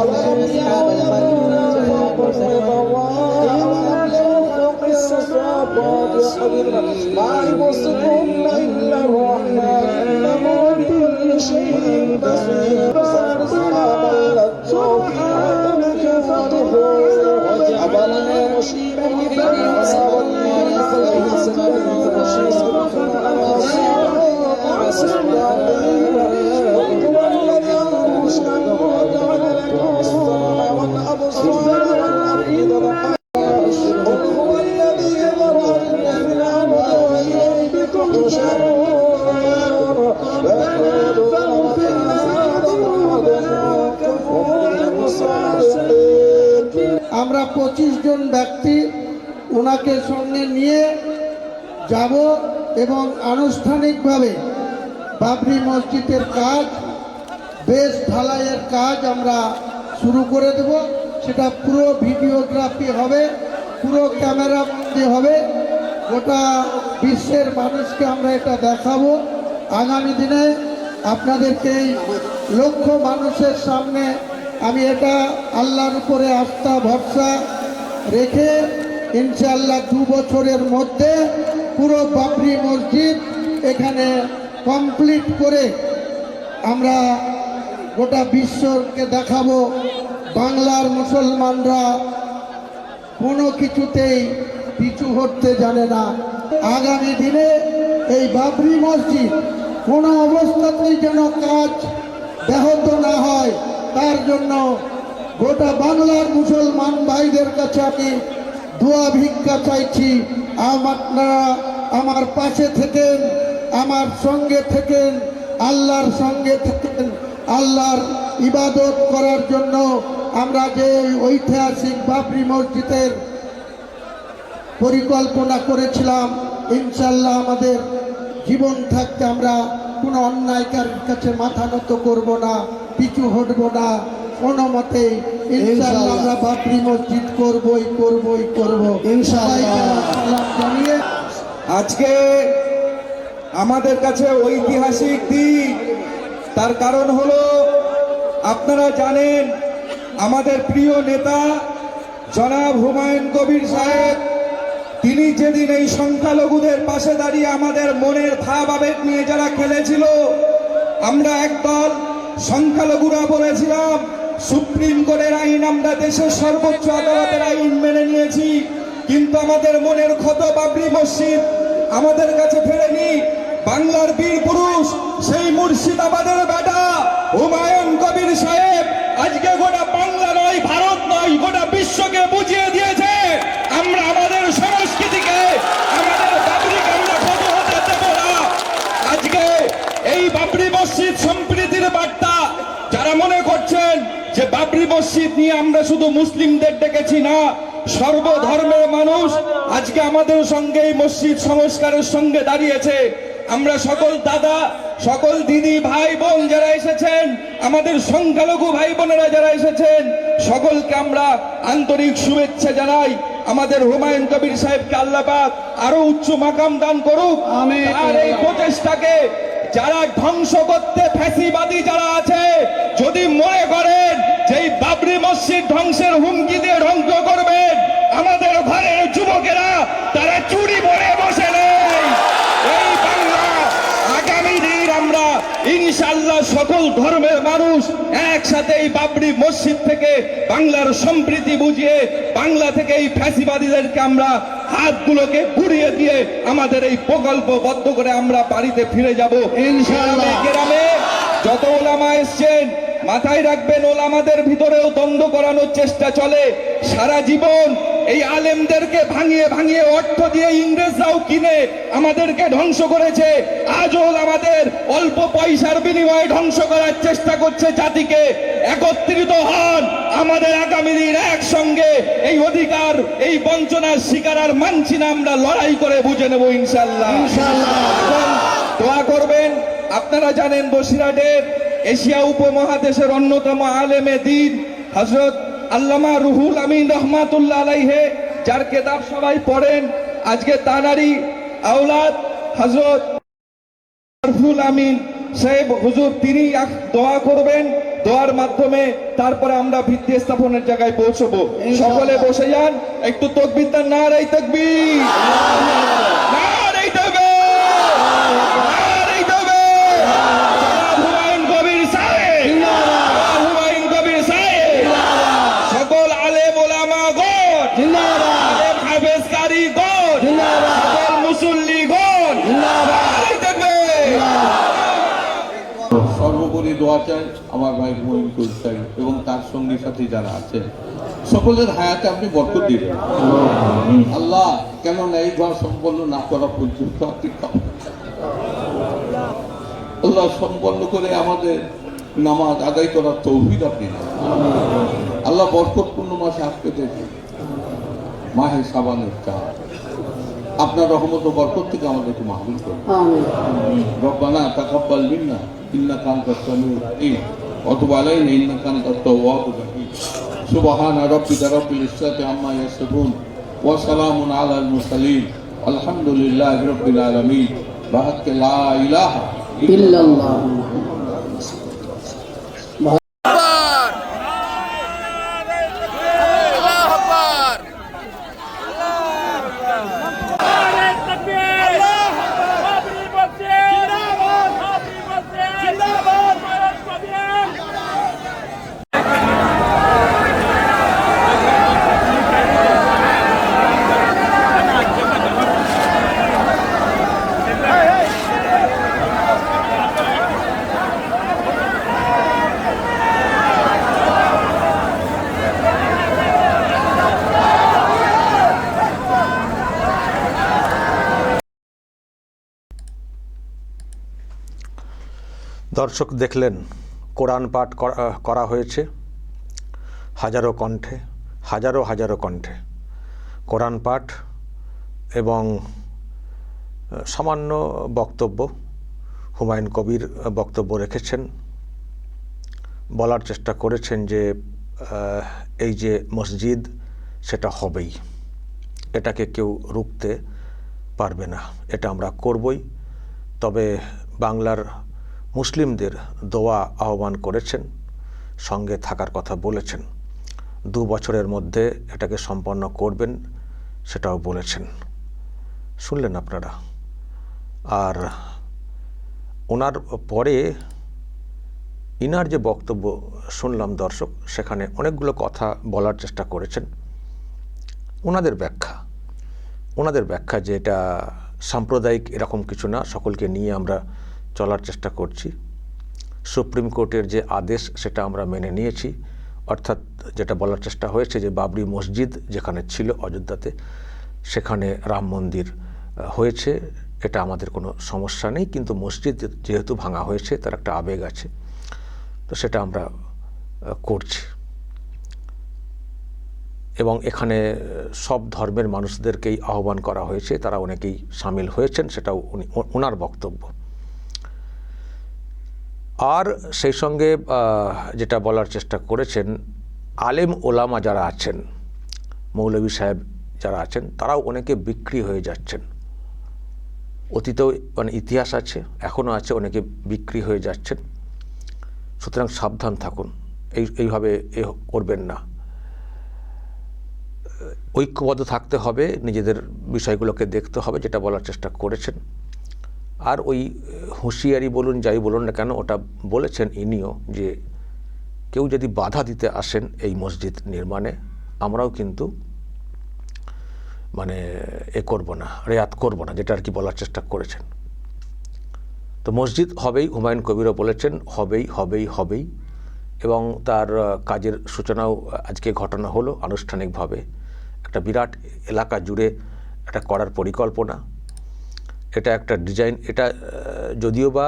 وقالوا أصحاب الميمنة يا موسى الصراط وحبيبنا ما يوصفهن إلا الرحمن إنه بكل شيء بصير سبحانك فاطهر وجعلنا مشيبا فأصاب النار فليس من رشيد فأصاب النار আনুষ্ঠানিকভাবে বাবরি মসজিদের কাজ, বেশ ঢালাইয়ের কাজ আমরা শুরু করে দেব। সেটা পুরো ভিডিওগ্রাফি হবে, পুরো ক্যামেরা বন্দি হবে। গোটা বিশ্বের মানুষকে আমরা এটা দেখাবো আগামী দিনে। আপনাদেরকে এই লক্ষ মানুষের সামনে আমি এটা আল্লাহর উপরে আস্থা, ভরসা রেখে ইনশাআল্লাহ দু বছরের মধ্যে পুরো বাবরি মসজিদ এখানে কমপ্লিট করে আমরা গোটা বিশ্বকে দেখাবো। বাংলার মুসলমানরা কোনো কিছুতেই পিছু হটতে জানে না। আগামী দিনে এই বাবরি মসজিদ কোনো অবস্থাতেই যেন কাজ ব্যাহত না হয়, তার জন্য গোটা বাংলার মুসলমান ভাইদের কাছে আমি দোয়া ভিক্ষা চাইছি। আপনারা আমার পাশে থেকেন আমার সঙ্গে থেকেন আল্লাহর সঙ্গে থেকেন। আল্লাহর ইবাদত করার জন্য আমরা যে ঐতিহাসিক বাবরি মসজিদের পরিকল্পনা করেছিলাম ইনশাল্লাহ আমাদের জীবন থাকতে আমরা কোনো অন্যায়কার কাছে মাথা নত করব না পিছু হটবো না। কোনো মতে ইনশাল্লাহ আমরা বাবরি মসজিদ করবই করবই করব। ইনশাল্লাহ জানিয়ে আজকে আমাদের কাছে ঐতিহাসিক দিন। তার কারণ হলো, আপনারা জানেন, আমাদের প্রিয় নেতা জনাব হুমায়ুন কবির সাহেব, তিনি যেদিন এই সংখ্যালঘুদের পাশে দাঁড়িয়ে আমাদের মনের ভাব আবেগ নিয়ে যারা খেলেছিল, আমরা একদল সংখ্যালঘুরা বলেছিলাম, সুপ্রিম কোর্টের আইন আমরা দেশের সর্বোচ্চ আদালতের আইন মেনে নিয়েছি, কিন্তু আমাদের মনের ক্ষত বাবরি মসজিদ আমাদের কাছে ফেরেনি বাংলার বীর পুরুষ, সেই মুর্শিদাবাদের বেটা, হুমায়ুন কবির সাহেব। আজকে গোটা বাংলা নয়, ভারত নয়, গোটা বিশ্বকে বুঝিয়ে দিয়েছে। আমরা আমাদের সংস্কৃতিকে, আমাদের বাবরিকে আমরা ক্ষত হতে দেব না। আজকে এই বাবরি মসজিদ সম্প্রীতির বার্তা। যারা মনে করছেন যে বাবরি মসজিদ নিয়ে আমরা শুধু মুসলিমদের ডেকেছি না সর্বধর্মের মানুষ আজকে আমাদের সঙ্গে মসজিদ সংস্কারের সঙ্গে দাঁড়িয়েছে। আমরা সকল দাদা সকল দিদি ভাই বোন যারা এসেছেন আমাদের সংখ্যালঘু ভাই বোনেরা যারা এসেছেন সকলকে আমরা আন্তরিক শুভেচ্ছা জানাই। আমাদের হুমায়ুন কবির সাহেবকে আল্লাপাক আরও উচ্চ মাকাম দান করুক। আর এই প্রচেষ্টাকে যারা ধ্বংস করতে ফ্যাসিবাদী যারা আছে যদি মনে করেন যে এই বাবরি মসজিদ ধ্বংসের হুমকি দিয়ে ধ্বংস করবেন আমাদের ঘরের যুবকেরা তারা চুরি পরে বসে নেই। এই বাংলা আগামী দিন আমরা ইনশাল্লাহ সকল ধর্মের মানুষ একসাথে এই বাবরি মসজিদ থেকে বাংলার সম্প্রীতি বুঝিয়ে বাংলা থেকে এই ফ্যাসিবাদীদেরকে আমরা হাতগুলোকে ঘুরিয়ে দিয়ে আমাদের এই প্রকল্প বদ্ধ করে আমরা বাড়িতে ফিরে যাব। ইনশাআল্লাহ। গ্রামে যত ওলামা এসছেন মাথায় রাখবেন ওলামাদের ভিতরেও দ্বন্দ্ব করানোর চেষ্টা চলে। সারা জীবন এই আলেমদেরকে ভাঙিয়ে ভাঙিয়ে অর্থ দিয়ে ইংরেজরাও কিনে আমাদেরকে ধ্বংস করেছে। আজ আজও আমাদের অল্প পয়সার বিনিময়ে ধ্বংস করার চেষ্টা করছে জাতিকে। একত্রিত হন আমাদের আগামী দিন একসঙ্গে। এই অধিকার এই বঞ্চনার শিকার আর মানছি না আমরা লড়াই করে বুঝে নেব ইনশাল্লাহ। দোয়া করবেন। আপনারা জানেন বসিরহাটের এশিয়া উপমহাদেশের অন্যতম আলেমে দিন হজরত আল্লামা রুহুল আমিন রহমাতুল্লাহ আলাইহে যার কেতাব সবাই পড়েন। আজকে তানারি আওলাদ হজরত আরফুল আমিন সাহেব হুজুর তিনি এক দোয়া করবেন। দোয়ার মাধ্যমে তারপরে আমরা ভিত্তি স্থাপনের জায়গায় পৌঁছবো। সকলে বসে যান একটু তকবির তার নারাই তকবির নারাই তকবীর! নারাই তকবীর! জনাব হুমায়ুন কবির সাহেব জনাব হুমায়ুন কবির সাহেব সকল আলেম ওলামা গণ আলেম হাফেজ কারি গণ সকল মুসল্লি গণ নারাই তকবীর! সর্বোপরি দোয়া চাই আমার ভাই মহিন চাই এবং তার সঙ্গী সাথী যারা আছেন। সকলের হায়াতে আপনি বরকত দিবেন। আল্লাহ কেন এই ঘর সম্পন্ন না করা পর্যন্ত আপনি আল্লাহ সম্পন্ন করে আমাদের নামাজ আদায় করার তৌহিদ আপনি। আল্লাহ বরকতপূর্ণ মাসে আজকে দেখে মাহে সাবানের চাঁদ। আপনার রহমত ও বরকত থেকে আমাদেরকে মাহবুল করুন ربنا تقبل منا انك انت السميع العليم وتب علينا انك انت التواب الرحيم سبحان ربك رب العزه عما يصفون وسلام على المرسلين الحمد لله رب العالمين بحق لا اله الا الله দর্শক দেখলেন, কোরআন পাঠ করা- হয়েছে, হাজারো কণ্ঠে, হাজারো হাজারো কণ্ঠে। কোরআন পাঠ এবং সামান্য বক্তব্য, হুমায়ুন কবির বক্তব্য রেখেছেন। বলার চেষ্টা করেছেন যে এই যে মসজিদ, সেটা হবেই। এটাকে কেউ রুখতে পারবে না। এটা আমরা করবই। তবে বাংলার মুসলিমদের দোয়া আহ্বান করেছেন, সঙ্গে থাকার কথা বলেছেন। দু বছরের মধ্যে এটাকে সম্পন্ন করবেন, সেটাও বলেছেন। শুনলেন আপনারা? আর ওনার পরে ইনার যে বক্তব্য শুনলাম দর্শক, সেখানে অনেকগুলো কথা বলার চেষ্টা করেছেন। ওনাদের ব্যাখ্যা ওনাদের ব্যাখ্যা যে এটা সাম্প্রদায়িক এরকম কিছু না, সকলকে নিয়ে আমরা চলার চেষ্টা করছি। সুপ্রিম কোর্টের যে আদেশ, সেটা আমরা মেনে নিয়েছি। অর্থাৎ যেটা বলার চেষ্টা হয়েছে যে বাবরি মসজিদ যেখানে ছিল অযোধ্যাতে, সেখানে রাম মন্দির হয়েছে। এটা আমাদের কোনো সমস্যা নেই, কিন্তু মসজিদ যেহেতু ভাঙা হয়েছে, তার একটা আবেগ আছে। তো সেটা আমরা করছি। এবং এখানে সব ধর্মের মানুষদেরকেই আহ্বান করা হয়েছে। তারা অনেকেই সামিল হয়েছেন, সেটাও উনি ওনার বক্তব্য। আর সেই সঙ্গে যেটা বলার চেষ্টা করেছেন, আলেম ওলামা যারা আছেন, মৌলভী সাহেব যারা আছেন, তারাও অনেকে বিক্রি হয়ে যাচ্ছেন। অতীতেও মানে ইতিহাস আছে, এখনও আছে, অনেকে বিক্রি হয়ে যাচ্ছেন। সুতরাং সাবধান থাকুন, এই, এইভাবে এ করবেন না। ঐক্যবদ্ধ থাকতে হবে, নিজেদের বিষয়গুলোকে দেখতে হবে, যেটা বলার চেষ্টা করেছেন। আর ওই হুঁশিয়ারি বলুন, যাই বলুন না কেন, ওটা বলেছেন ইনিও যে কেউ যদি বাধা দিতে আসেন এই মসজিদ নির্মাণে, আমরাও কিন্তু মানে এ করব না, রেয়াত করব না, যেটা আর কি বলার চেষ্টা করেছেন। তো মসজিদ হবেই, হুমায়ুন কবিরও বলেছেন, হবেই হবেই হবেই। এবং তার কাজের সূচনাও আজকে ঘটনা হলো আনুষ্ঠানিকভাবে। একটা বিরাট এলাকা জুড়ে এটা করার পরিকল্পনা। এটা একটা ডিজাইন এটা যদিও বা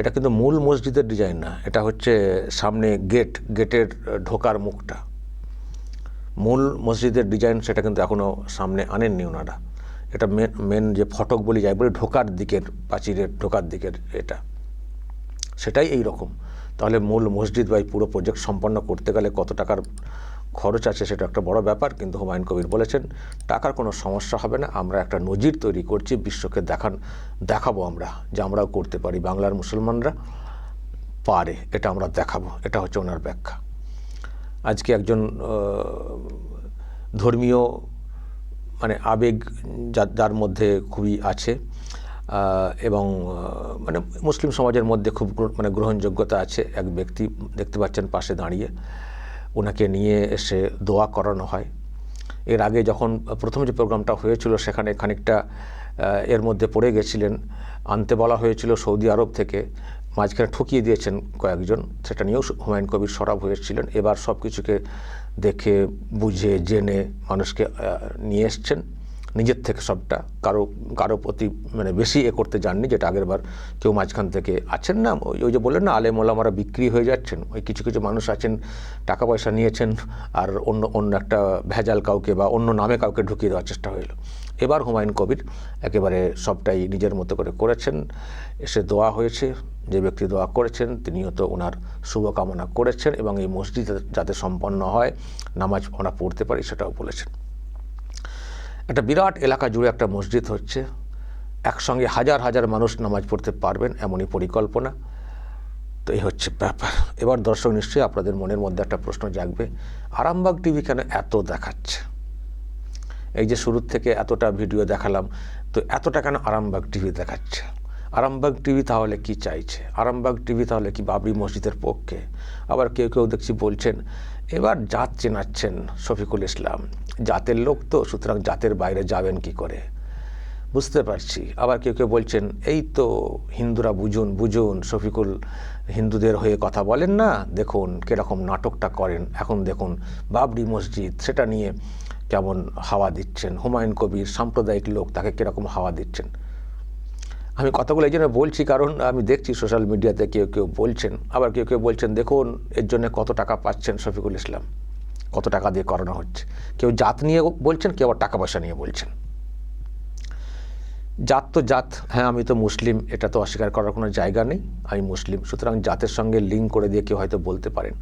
এটা কিন্তু মূল মসজিদের ডিজাইন না, এটা হচ্ছে সামনে গেট গেটের ঢোকার মুখটা। মূল মসজিদের ডিজাইন সেটা কিন্তু এখনও সামনে আনেননি ওনারা এটা মেন মেন যে ফটক বলি যায় বলে, ঢোকার দিকের, প্রাচীরের, ঢোকার দিকের এটা। সেটাই এই রকম তাহলে মূল মসজিদ বা এই পুরো প্রজেক্ট সম্পন্ন করতে গেলে কত টাকার খরচ আছে সেটা একটা বড় ব্যাপার, কিন্তু হুমায়ুন কবির বলেছেন, টাকার কোনো সমস্যা হবে না, আমরা একটা নজির তৈরি করছি, বিশ্বকে দেখান, দেখাবো আমরা যে আমরাও করতে পারি, বাংলার মুসলমানরা পারে, এটা আমরা দেখাবো। এটা হচ্ছে ওনার ব্যাখ্যা। আজকে একজন ধর্মীয় মানে আবেগ যার মধ্যে খুবই আছে এবং মানে মুসলিম সমাজের মধ্যে খুব মানে গ্রহণযোগ্যতা আছে, এক ব্যক্তি দেখতে পাচ্ছেন পাশে দাঁড়িয়ে। ওনাকে নিয়ে এসে দোয়া করানো হয়। এর আগে যখন প্রথম যে প্রোগ্রামটা হয়েছিল সেখানে খানিকটা এর মধ্যে পড়ে গেছিলেন। আনতে বলা হয়েছিল সৌদি আরব থেকে। মাঝখানে ঠকিয়ে দিয়েছেন কয়েকজন। সেটা নিয়েও হুমায়ুন কবির সরব হয়েছিলেন। এবার সব কিছুকে দেখে, বুঝে, জেনে মানুষকে নিয়ে এসছেন। নিজের থেকে সবটা, কারও কারও প্রতি মানে বেশি এ করতে যাননি, যেটা আগেরবার কেউ মাঝখান থেকে আছেন না, ওই ওই যে বললেন না, আলেম ওলামারা বিক্রি হয়ে যাচ্ছেন, ওই কিছু কিছু মানুষ আছেন, টাকা পয়সা নিয়েছেন, আর অন্য অন্য একটা ভেজাল কাউকে বা অন্য নামে কাউকে ঢুকিয়ে দেওয়ার চেষ্টা হইল। এবার হুমায়ুন কবির একেবারে সবটাই নিজের মতো করে করেছেন, এসে দোয়া হয়েছে, যে ব্যক্তি দোয়া করেছেন, তিনিও তো ওনার শুভকামনা করেছেন, এবং এই মসজিদ যাতে সম্পন্ন হয়, নামাজ ওরা পড়তে পারি, সেটাও বলেছেন। একটা বিরাট এলাকা জুড়ে একটা মসজিদ হচ্ছে। একসঙ্গে হাজার হাজার মানুষ নামাজ পড়তে পারবেন, এমনই পরিকল্পনা। তো এই হচ্ছে ব্যাপার। এবার দর্শক নিশ্চয়ই আপনাদের মনের মধ্যে একটা প্রশ্ন জাগবে, আরামবাগ টিভি কেন এত দেখাচ্ছে? এই যে শুরুর থেকে এতটা ভিডিও দেখালাম, তো এতটা কেন আরামবাগ টিভি দেখাচ্ছে? আরামবাগ টিভি তাহলে কি চাইছে? আরামবাগ টিভি তাহলে কি বাবরি মসজিদের পক্ষে? আবার কেউ কেউ দেখছি বলছেন এবার জাত চেনাচ্ছেন শফিকুল ইসলাম। জাতের লোক তো, সুতরাং জাতের বাইরে যাবেন কি করে? বুঝতে পারছি। আবার কেউ কেউ বলছেন, এই তো হিন্দুরা বুঝুন বুঝুন, শফিকুল হিন্দুদের হয়ে কথা বলেন না। দেখুন কীরকম নাটকটা করেন। এখন দেখুন, বাবরি মসজিদ, সেটা নিয়ে কেমন হাওয়া দিচ্ছেন। হুমায়ুন কবির সাম্প্রদায়িক লোক, তাকে কীরকম হাওয়া দিচ্ছেন? আমি কথাগুলো এই জন্য বলছি, কারণ আমি দেখছি সোশ্যাল মিডিয়াতে কেউ কেউ বলছেন। আবার কেউ কেউ বলছেন, দেখুন, এর জন্য কত টাকা পাচ্ছেন শফিকুল ইসলাম? কত টাকা দিয়ে করানো হচ্ছে? কেউ জাত নিয়ে বলছেন, কেউ আবার টাকা পয়সা নিয়ে বলছেন। জাত তো জাত। হ্যাঁ আমি তো মুসলিম, এটা তো অস্বীকার করার কোনো জায়গা নেই, আমি মুসলিম। সুতরাং জাতের সঙ্গে লিঙ্ক করে দিয়ে কেউ হয়তো বলতে পারেন।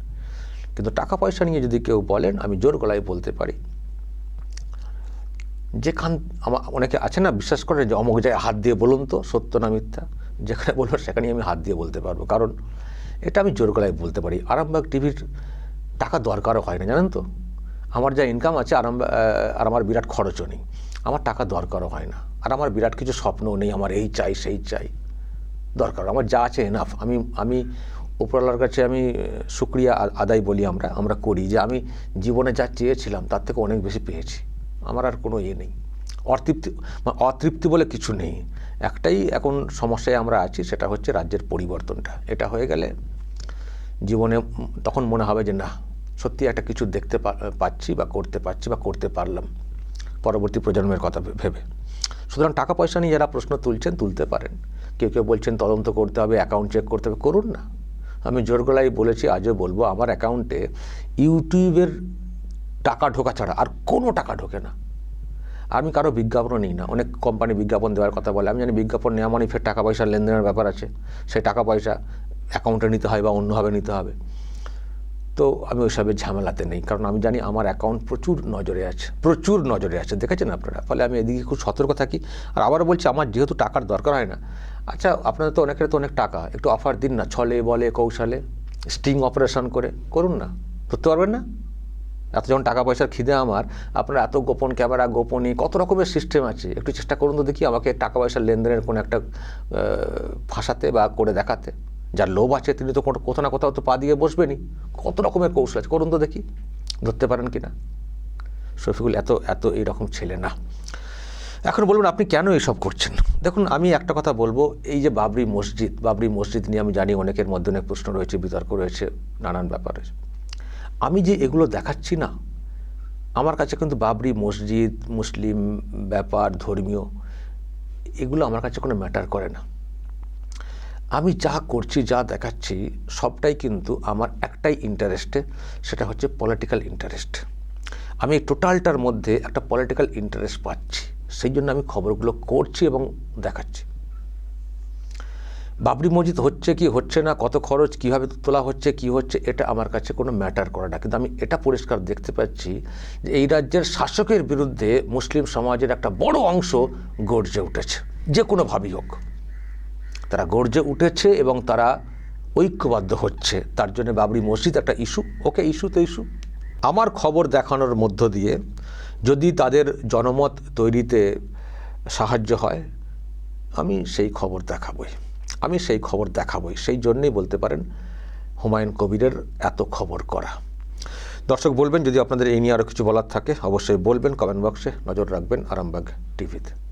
কিন্তু টাকা পয়সা নিয়ে যদি কেউ বলেন, আমি জোর গলায় বলতে পারি। যেখান আমার অনেকে আছে না, বিশ্বাস করে যে অমুক জায়গায় হাত দিয়ে বলুন তো, সত্য না মিথ্যা? যেখানে বলব সেখানেই আমি হাত দিয়ে বলতে পারব। কারণ এটা আমি জোর গলায় বলতে পারি। আরামবাগ টিভির টাকা দরকারও হয় না, জানেন তো? আমার যা ইনকাম আছে আরাম আর আমার বিরাট খরচও নেই। আমার টাকা দরকারও হয় না। আর আমার বিরাট কিছু স্বপ্নও নেই, আমার এই চাই, সেই চাই। দরকার। আমার যা আছে এনাফ আমি আমি উপরওয়ালার কাছে আমি শুক্রিয়া আদায় বলি আমরা আমরা করি যে আমি জীবনে যা চেয়েছিলাম, তার থেকে অনেক বেশি পেয়েছি। আমার আর কোনো ইয়ে নেই। অতৃপ্তি অতৃপ্তি বলে কিছু নেই। একটাই এখন সমস্যায় আমরা আছি, সেটা হচ্ছে রাজ্যের পরিবর্তনটা। এটা হয়ে গেলে জীবনে তখন মনে হবে যে, না, সত্যি একটা কিছু দেখতে পাচ্ছি বা করতে পারছি বা করতে পারলাম পরবর্তী প্রজন্মের কথা ভেবে। সুতরাং টাকা পয়সা নিয়ে যারা প্রশ্ন তুলছেন, তুলতে পারেন। কেউ কেউ বলছেন, তদন্ত করতে হবে, অ্যাকাউন্ট চেক করতে হবে। করুন না। আমি জোর গলায় বলেছি, আজও বলব, আমার অ্যাকাউন্টে ইউটিউবের টাকা ঢোকা ছাড়া আর কোনো টাকা ঢোকে না। আমি কারও বিজ্ঞাপনও নিই না। অনেক কোম্পানি বিজ্ঞাপন দেওয়ার কথা বলে। আমি জানি বিজ্ঞাপন নেওয়া মানে ফের টাকা পয়সার লেনদেনের ব্যাপার আছে। সেই টাকা পয়সা অ্যাকাউন্টে নিতে হয় বা অন্যভাবে নিতে হবে। তো আমি ওইসবের ঝামেলাতে নেই। কারণ আমি জানি আমার অ্যাকাউন্ট প্রচুর নজরে আছে। প্রচুর নজরে আছে। দেখেছেন আপনারা? ফলে আমি এদিকে খুব সতর্ক থাকি। আর আবার বলছি, আমার যেহেতু টাকার দরকার হয় না। আচ্ছা আপনাদের তো অনেকের তো অনেক টাকা। একটু অফার দিন না। ছলে বলে, কৌশলে স্টিং অপারেশন করে। করুন না। করতে পারবেন না? এত যখন টাকা পয়সার খিদে আমার, আপনার এত গোপন ক্যামেরা গোপনী কত রকমের সিস্টেম আছে? একটু চেষ্টা করুন তো দেখি আমাকে টাকা পয়সার লেনদেনের কোনো একটা ফাঁসাতে বা করে দেখাতে। যার লোভ আছে তিনি তো কোথাও না কোথাও তো পা দিয়ে বসবেনই। কত রকমের কৌশল আছে? করুন তো দেখি। ধরতে পারেন কি না শফিকুল, এত এত এইরকম ছেলে না। এখন বলুন, আপনি কেন এইসব করছেন? দেখুন, আমি একটা কথা বলব, এই যে বাবরি মসজিদ বাবরি মসজিদ নিয়ে আমি জানি অনেকের মধ্যে অনেক প্রশ্ন রয়েছে, বিতর্ক রয়েছে, নানান ব্যাপারে আমি যে এগুলো দেখাচ্ছি না, আমার কাছে কিন্তু বাবরি মসজিদ, মুসলিম ব্যাপার, ধর্মীয়, এগুলো আমার কাছে কোনো ম্যাটার করে না। আমি যা করছি, যা দেখাচ্ছি, সবটাই কিন্তু আমার একটাই ইন্টারেস্টে সেটা হচ্ছে পলিটিক্যাল ইন্টারেস্ট আমি টোটালটার মধ্যে একটা পলিটিক্যাল ইন্টারেস্ট পাচ্ছি, সেই জন্য আমি খবরগুলো করছি এবং দেখাচ্ছি। বাবরি মসজিদ হচ্ছে কি, হচ্ছে না, কত খরচ, কীভাবে তোলা হচ্ছে, কি হচ্ছে, এটা আমার কাছে কোনো ম্যাটার করে না। কিন্তু আমি এটা পরিষ্কার দেখতে পাচ্ছি যে এই রাজ্যের শাসকের বিরুদ্ধে মুসলিম সমাজের একটা বড় অংশ গর্জে উঠেছে, যে কোনোভাবেই হোক। তারা গর্জে উঠেছে এবং তারা ঐক্যবদ্ধ হচ্ছে। তার জন্য বাবরি মসজিদ একটা ইস্যু ওকে ইস্যু তো ইস্যু আমার খবর দেখানোর মধ্য দিয়ে যদি তাদের জনমত তৈরিতে সাহায্য হয়, আমি সেই খবর দেখাবই। আমি সেই খবর দেখাবই। সেই জন্যেই বলতে পারেন হুমায়ুন কবিরের এত খবর করা। দর্শক, বলবেন যদি আপনাদের এই নিয়ে আরও কিছু বলার থাকে, অবশ্যই বলবেন কমেন্ট বক্সে নজর রাখবেন আরামবাগ টিভিতে।